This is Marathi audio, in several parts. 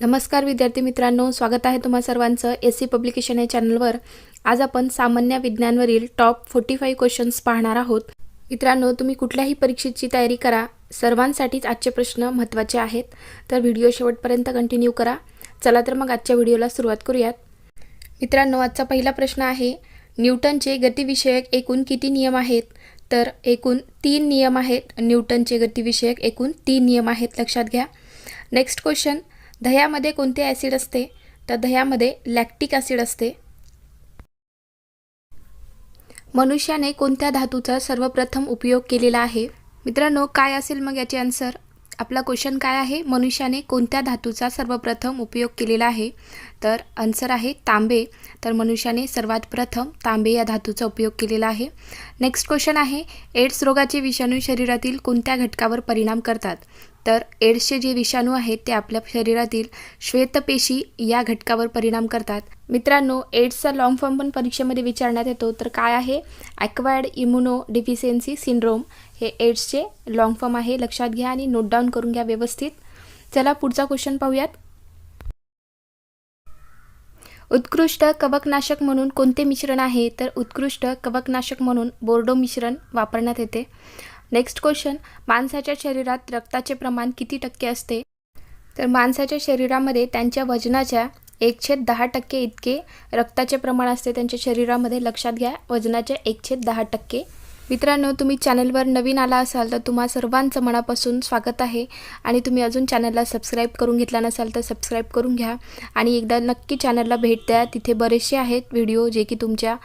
नमस्कार विद्यार्थी मित्रांनो स्वागत आहे तुम्हा सर्वांचं एस सी पब्लिकेशन या चॅनलवर. आज आपण सामान्य विज्ञानवरील टॉप फोर्टी फाईव्ह क्वेश्चन्स पाहणार आहोत. मित्रांनो तुम्ही कुठल्याही परीक्षेची तयारी करा. सर्वांसाठीच आजचे प्रश्न महत्त्वाचे आहेत. तर व्हिडिओ शेवटपर्यंत कंटिन्यू करा. चला तर मग आजच्या व्हिडिओला सुरुवात करूयात. मित्रांनो आजचा पहिला प्रश्न आहे न्यूटनचे गतिविषयक एकूण किती नियम आहेत? तर एकूण तीन नियम आहेत. न्यूटनचे गतिविषयक एकूण तीन नियम आहेत. लक्षात घ्या. नेक्स्ट क्वेश्चन दह्यामध्ये कोणते ॲसिड असते? तर दह्यामध्ये लॅक्टिक ॲसिड असते. मनुष्याने कोणत्या धातूचा सर्वप्रथम उपयोग केलेला आहे? मित्रांनो काय असेल मग याचे आन्सर? आपला क्वेश्चन काय आहे? मनुष्याने कोणत्या धातूचा सर्वप्रथम उपयोग केलेला आहे? तर आन्सर आहे तांबे. तर मनुष्याने सर्वात प्रथम तांबे या धातूचा उपयोग केलेला आहे. नेक्स्ट क्वेश्चन आहे एड्स रोगाचे विषाणू शरीरातील कोणत्या घटकावर परिणाम करतात? तर एड्सचे जे विषाणू आहेत ते आपल्या शरीरातील श्वेतपेशी या घटकावर परिणाम करतात. मित्रांनो एड्सचा लॉंग फॉर्म पण परीक्षेमध्ये विचारण्यात येतो. तर काय आहे? ॲक्वायर्ड इम्युनो डिफिशियन्सी सिंड्रोम हे एड्सचे लॉंग फॉर्म आहे. लक्षात घ्या आणि नोट डाऊन करून घ्या व्यवस्थित. चला पुढचा क्वेश्चन पाहूयात. उत्कृष्ट कवकनाशक म्हणून कोणते मिश्रण आहे? तर उत्कृष्ट कवकनाशक म्हणून बोर्डो मिश्रण वापरण्यात येते. नेक्स्ट क्वेश्चन माणसाच्या शरीरात रक्ताचे प्रमाण किती टक्के असते? तर माणसाच्या शरीरामध्ये त्यांच्या वजनाच्या एकछेद दहा टक्के इतके रक्ताचे प्रमाण असते. त्यांच्या शरीरामध्ये लक्षात घ्या वजनाच्या एकछेद दहा टक्के. मित्रांनो तुम्ही चॅनलवर नवीन आला असाल तर तुम्हा सर्वांचं मनापासून स्वागत आहे. आणि तुम्ही अजून चॅनलला सबस्क्राईब करून घेतला नसाल तर सबस्क्राईब करून घ्या. आणि एकदा नक्की चॅनलला भेट द्या. तिथे बरेचसे आहेत व्हिडिओ जे की तुमच्या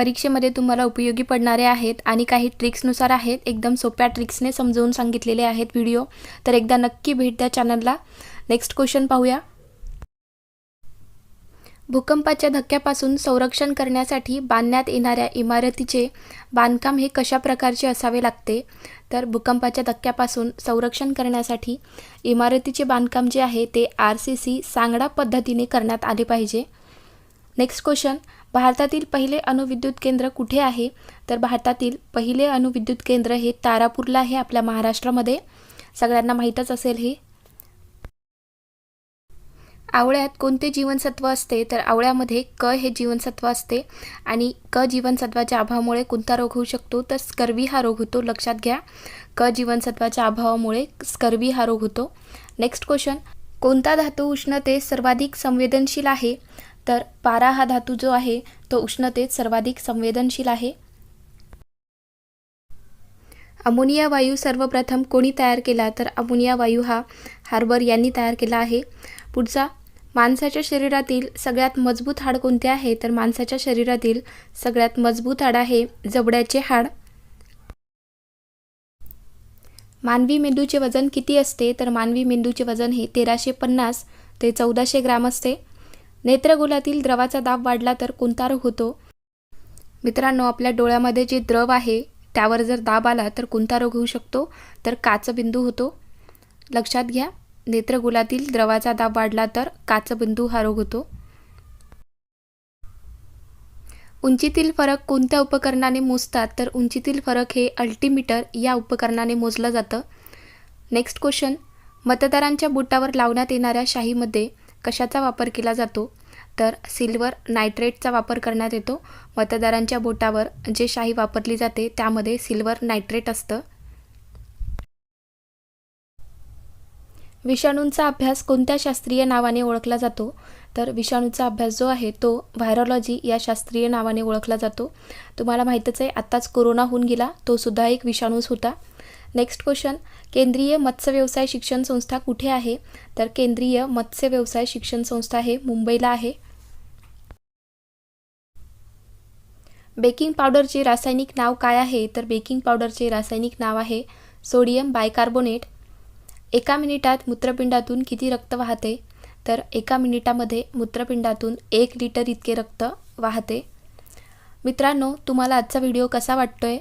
परीक्षेमध्ये तुम्हाला उपयोगी पडणारे आहेत आणि काही ट्रिक्सनुसार आहेत. एकदम सोप्या ट्रिक्सने समजावून सांगितलेले आहेत व्हिडिओ. तर एकदा नक्की भेट द्या चॅनलला. नेक्स्ट क्वेश्चन पाहूया. भूकंपाच्या धक्क्यापासून संरक्षण करण्यासाठी बांधण्यात येणाऱ्या इमारतीचे बांधकाम हे कशा प्रकारचे असावे लागते? तर भूकंपाच्या धक्क्यापासून संरक्षण करण्यासाठी इमारतीचे बांधकाम जे आहे ते आर सी सी सांगडा पद्धतीने करण्यात आले पाहिजे. नेक्स्ट क्वेश्चन भारतातील पहिले अणुविद्युत केंद्र कुठे आहे? तर भारतातील पहिले अणुविद्युत केंद्र हे तारापूरला आहे आपल्या महाराष्ट्रामध्ये. सगळ्यांना माहीतच असेल हे. आवळ्यात कोणते जीवनसत्व असते? तर आवळ्यामध्ये क हे जीवनसत्व असते आणि क जीवनसत्वाच्या अभावामुळे कोणता रोग होऊ शकतो? तर स्कर्वी हा रोग होतो. लक्षात घ्या. क जीवनसत्वाच्या अभावामुळे स्कर्वी हा रोग होतो. Next question. कोणता धातू उष्णतेस सर्वाधिक संवेदनशील आहे? तर पारा हा धातू जो आहे तो उष्णतेत सर्वाधिक संवेदनशील आहे. अमोनिया वायू सर्वप्रथम कोणी तयार केला? तर अमोनिया वायू हा हार्बर यांनी तयार केला आहे. पुढचा माणसाच्या शरीरातील सगळ्यात मजबूत हाड कोणते आहे? तर माणसाच्या शरीरातील सगळ्यात मजबूत हाड आहे जबड्याचे हाड. मानवी मेंदूचे वजन किती असते? तर मानवी मेंदूचे वजन हे तेराशे पन्नास ते चौदाशे ग्राम असते. नेत्रगुलातील द्रवाचा दाब वाढला तर कुंतार रोग होतो. मित्रांनो आपल्या डोळ्यामध्ये जे द्रव आहे त्यावर जर दाब आला तर कोणता रोग होऊ शकतो. तर काचबिंदू होतो. लक्षात घ्या नेत्रगुलातील द्रवाचा दाब वाढला तर काचबिंदू हा रोग होतो. उंचीतील फरक कोणत्या उपकरणाने मोजतात? तर उंचीतील फरक हे अल्टीमीटर या उपकरणाने मोजलं जातं. Next question. मतदारांच्या बुटावर लावण्यात येणाऱ्या शाहीमध्ये कशाचा वापर केला जातो? तर सिल्वर नायट्रेटचा वापर करण्यात येतो. मतदारांच्या बोटावर जे शाही वापरली जाते त्यामध्ये सिल्वर नायट्रेट असतं. विषाणूंचा अभ्यास कोणत्या शास्त्रीय नावाने ओळखला जातो? तर विषाणूचा अभ्यास जो आहे तो व्हायरॉलॉजी या शास्त्रीय नावाने ओळखला जातो. तुम्हाला माहीतच आहे आत्ताच कोरोना होऊन गेला तो सुद्धा एक विषाणूच होता. नेक्स्ट क्वेश्चन केंद्रीय मत्स्य व्यवसाय शिक्षण संस्था कुठे आहे? तर केंद्रीय मत्स्य व्यवसाय शिक्षण संस्था हे मुंबईला आहे. बेकिंग पावडरचे रासायनिक नाव काय आहे? तर बेकिंग पावडरचे रासायनिक नाव आहे सोडियम बायकार्बोनेट. एका मिनिटात मूत्रपिंडातून किती रक्त वाहते? तर एका मिनिटामध्ये मूत्रपिंडातून एक लिटर इतके रक्त वाहते. मित्रांनो तुम्हाला आजचा व्हिडिओ कसा वाटतो आहे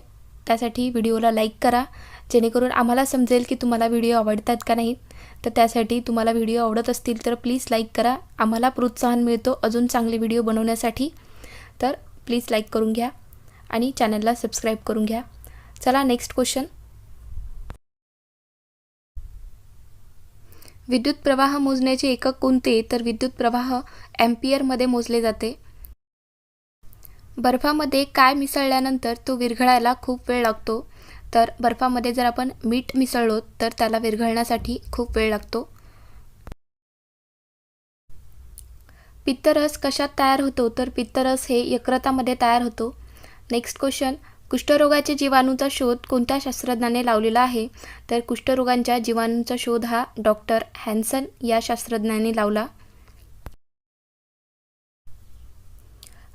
त्यासाठी व्हिडिओला लाईक करा. जेणेकरून आम्हाला समजेल की तुम्हाला व्हिडिओ आवडतात का नाही. तर त्यासाठी तुम्हाला व्हिडिओ आवडत असतील तर प्लीज लाईक करा. आम्हाला प्रोत्साहन मिळतो अजून चांगले व्हिडिओ बनवण्यासाठी. तर प्लीज लाईक करून घ्या आणि चॅनलला सबस्क्राईब करून घ्या. चला नेक्स्ट क्वेश्चन. विद्युत प्रवाह मोजण्याचे एकक कोणते? तर विद्युत प्रवाह ॲम्पियरमध्ये मोजले जाते. बर्फामध्ये काय मिसळल्यानंतर तो विरघळायला खूप वेळ लागतो. तर बर्फामध्ये जर आपण मीठ मिसळलो तर त्याला विरघळण्यासाठी खूप वेळ लागतो. पित्तरस कशात तयार होतो? तर पित्तरस हे यकृतामध्ये तयार होतो. नेक्स्ट क्वेश्चन कुष्ठरोगाच्या जीवाणूचा शोध कोणत्या शास्त्रज्ञाने लावलेला आहे? तर कुष्ठरोगांच्या जीवाणूंचा शोध हा डॉक्टर हॅन्सन या शास्त्रज्ञाने लावला.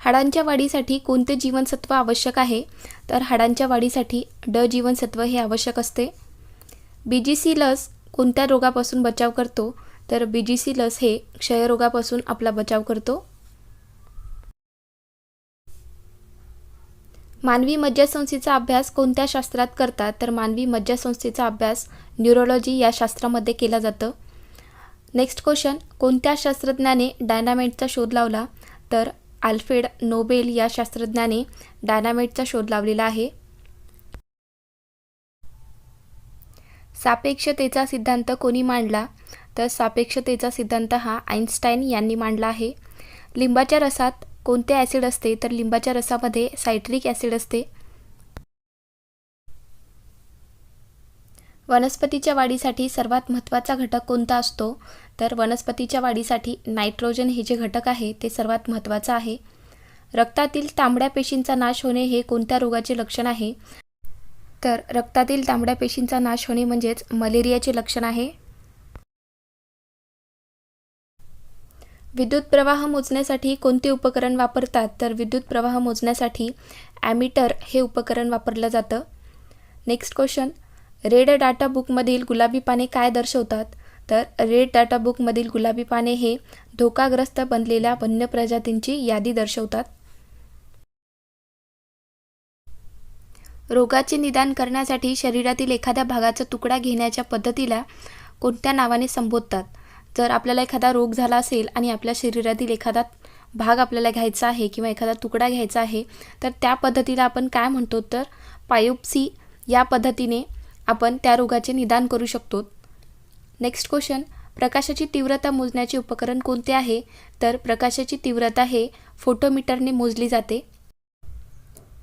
हाडांच्या वाढीसाठी कोणते जीवनसत्व आवश्यक आहे? तर हाडांच्या वाढीसाठी ड जीवनसत्व हे आवश्यक असते. बी जी सी लस कोणत्या रोगापासून बचाव करतो? तर बी जी सी लस हे क्षयरोगापासून आपला बचाव करतो. मानवी मज्जासंस्थेचा अभ्यास कोणत्या शास्त्रात करतात? तर मानवी मज्जासंस्थेचा अभ्यास न्यूरोलॉजी या शास्त्रामध्ये केला जातं. नेक्स्ट क्वेश्चन कोणत्या शास्त्रज्ञाने डायनामाइटचा शोध लावला? तर आल्फ्रेड नोबेल या शास्त्रज्ञाने डायनामाइटचा शोध लावलेला आहे. सापेक्षतेचा सिद्धांत कोणी मांडला? तर सापेक्षतेचा सिद्धांत हा आईन्स्टाईन यांनी मांडला आहे. लिंबाच्या रसात कोणते ॲसिड असते? तर लिंबाच्या रसामध्ये सायट्रिक ॲसिड असते. वनस्पतीच्या वाढीसाठी सर्वात महत्त्वाचा घटक कोणता असतो? तर वनस्पतीच्या वाढीसाठी नायट्रोजन हे जे घटक आहे ते सर्वात महत्त्वाचं आहे. रक्तातील तांबड्या पेशींचा नाश होणे हे कोणत्या रोगाचे लक्षण आहे? तर रक्तातील तांबड्या पेशींचा नाश होणे म्हणजेच मलेरियाचे लक्षण आहे. विद्युत प्रवाह मोजण्यासाठी कोणते उपकरण वापरतात? तर विद्युत प्रवाह मोजण्यासाठी ॲमिटर हे उपकरण वापरलं जातं. Next question. रेड डाटा बुकमधील गुलाबी पाने काय दर्शवतात? तर रेड डाटा बुकमधील गुलाबी पाने हे धोकाग्रस्त बनलेल्या वन्य प्रजातींची यादी दर्शवतात. रोगाचे निदान करण्यासाठी शरीरातील एखाद्या भागाचा तुकडा घेण्याच्या पद्धतीला कोणत्या नावाने संबोधतात? जर आपल्याला एखादा रोग झाला असेल आणि आपल्या शरीरातील एखादा भाग आपल्याला घ्यायचा आहे किंवा एखादा तुकडा घ्यायचा आहे तर त्या पद्धतीला आपण काय म्हणतो? तर पायोप्सी या पद्धतीने आपण त्या रोगाचे निदान करू शकतो. नेक्स्ट क्वेश्चन प्रकाशाची तीव्रता मोजण्याचे उपकरण कोणते आहे? तर प्रकाशाची तीव्रता हे फोटोमीटरने मोजली जाते.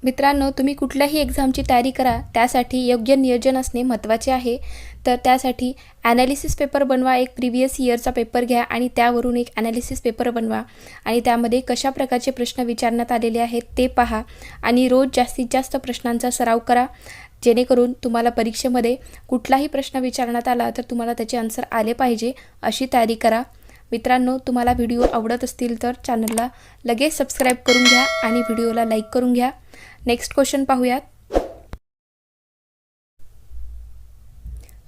मित्रांनो तुम्ही कुठल्याही एक्झामची तयारी करा. त्यासाठी योग्य नियोजन असणे महत्त्वाचे आहे. तर त्यासाठी ॲनालिसिस पेपर बनवा एक प्रिव्हियस इयरचा पेपर घ्या आणि त्यावरून एक ॲनालिसिस पेपर बनवा. आणि त्यामध्ये कशा प्रकारचे प्रश्न विचारण्यात आलेले आहेत ते पहा. आणि रोज जास्तीत जास्त प्रश्नांचा सराव करा. जेणेकरून तुम्हाला परीक्षेमध्ये कुठलाही प्रश्न विचारण्यात आला तर तुम्हाला त्याचे आन्सर आले पाहिजे अशी तयारी करा. मित्रांनो तुम्हाला व्हिडिओ आवडत असतील तर चॅनलला लगेच सबस्क्राईब करून घ्या आणि व्हिडिओला लाईक करून घ्या. नेक्स्ट क्वेश्चन पाहूयात.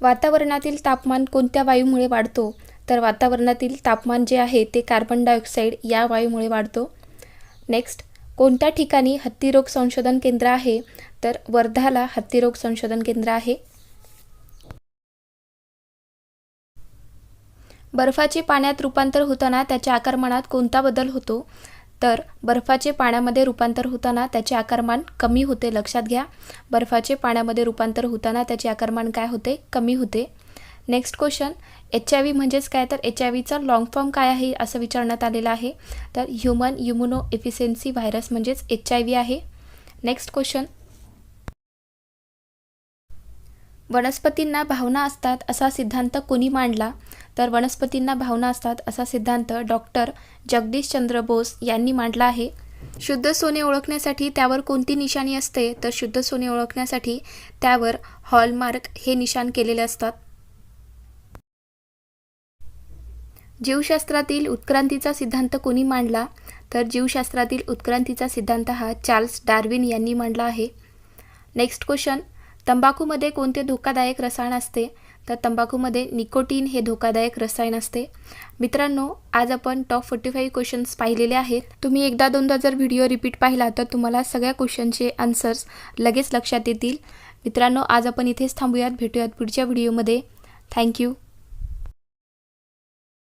वातावरणातील तापमान कोणत्या वायूमुळे वाढतो? तर वातावरणातील तापमान जे आहे ते कार्बन डायऑक्साईड या वायूमुळे वाढतो. नेक्स्ट कोणत्या ठिकाणी हत्तीरोग संशोधन केंद्र आहे? तर वर्धाला हत्तीरोग संशोधन केंद्र आहे. बर्फाचे पाण्यात रूपांतर होताना त्याच्या आकारमानात कोणता बदल होतो? तर बर्फाचे पाण्यामध्ये रूपांतर होताना त्याचे आकारमान कमी होते लक्षात घ्या. बर्फाचे पाण्यामध्ये रूपांतर होताना त्याचे आकारमान काय होते? कमी होते. Next question. H I V म्हणजेच काय? तर एच आय व्हीचा लाँग फॉर्म काय आहे असं विचारण्यात आलेलं आहे. तर ह्युमन इम्युनो एफिशियन्सी व्हायरस म्हणजेच एच आय व्ही आहे. नेक्स्ट क्वेश्चन वनस्पतींना भावना असतात असा सिद्धांत कोणी मांडला? तर वनस्पतींना भावना असतात असा सिद्धांत डॉक्टर जगदीशचंद्र बोस यांनी मांडला आहे. शुद्ध सोने ओळखण्यासाठी त्यावर कोणती निशाणी असते? तर शुद्ध सोने ओळखण्यासाठी त्यावर हॉलमार्क हे निशाण केलेले असतात. जीवशास्त्रातील उत्क्रांतीचा सिद्धांत कोणी मांडला? तर जीवशास्त्रातील उत्क्रांतीचा सिद्धांत हा चार्ल्स डार्विन यांनी मांडला आहे. नेक्स्ट क्वेश्चन तंबाखूमध्ये कोणते धोकादायक रसायन असते? तर तंबाखूमध्ये निकोटीन हे धोकादायक रसायन असते. मित्रांनो आज आपण टॉप फोर्टी फाईव्ह क्वेश्चन्स पाहिलेले आहेत. तुम्ही एकदा दोनदा जर व्हिडिओ रिपीट पाहिला तर तुम्हाला सगळ्या क्वेश्चनचे आन्सर्स लगेच लक्षात येतील. मित्रांनो आज आपण इथेच थांबूयात. भेटूयात पुढच्या व्हिडिओमध्ये थँक्यू